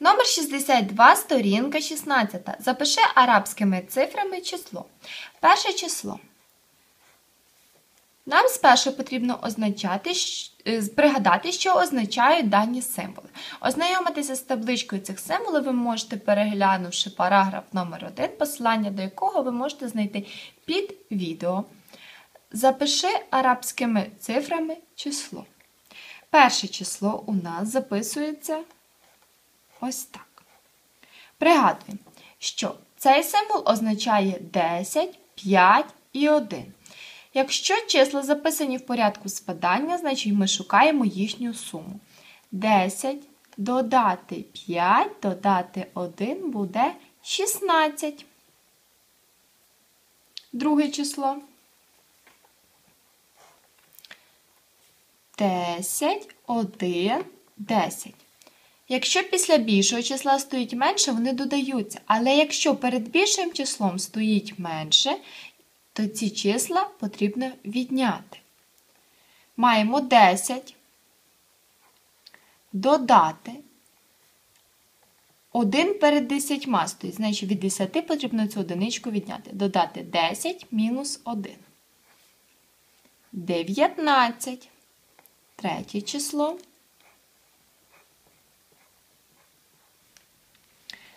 Номер 62, сторінка 16. Запиши арабськими цифрами число. Перше число. Нам спершу потрібно означати, е, пригадати, що означають дані символи. Ознайомитися з табличкою цих символів ви можете, переглянувши параграф номер 1, посилання до якого ви можете знайти під відео. Запиши арабськими цифрами число. Перше число у нас записується ось так. Пригадуємо, що цей символ означає 10, 5 і 1. Якщо числа записані в порядку спадання, значить ми шукаємо їхню суму. 10 додати 5, додати 1 буде 16. Друге число. 10, 1, 10. Якщо після більшого числа стоїть менше, вони додаються. Але якщо перед більшим числом стоїть менше, то ці числа потрібно відняти. Маємо 10, додати. 1 перед 10 стоїть, значить від 10 потрібно цю одиничку відняти. Додати 10 мінус 1. 19. Третє число.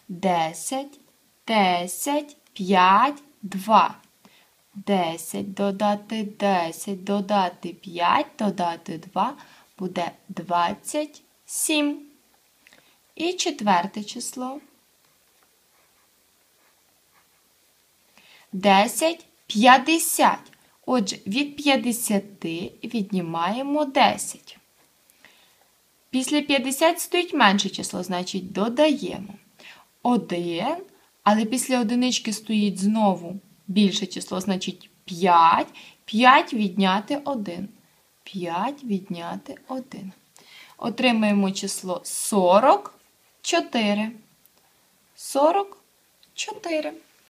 10, 10, 5, 2. 10 додати 10, додати 5, додати 2 буде 27. І четверте число. 10, 50. Отже, від 50 віднімаємо 10. Після 50 стоїть менше число, значить додаємо 1, але після одинички стоїть знову більше число, значить 5. 5 відняти 1. 5 відняти 1. Отримаємо число 44. 44.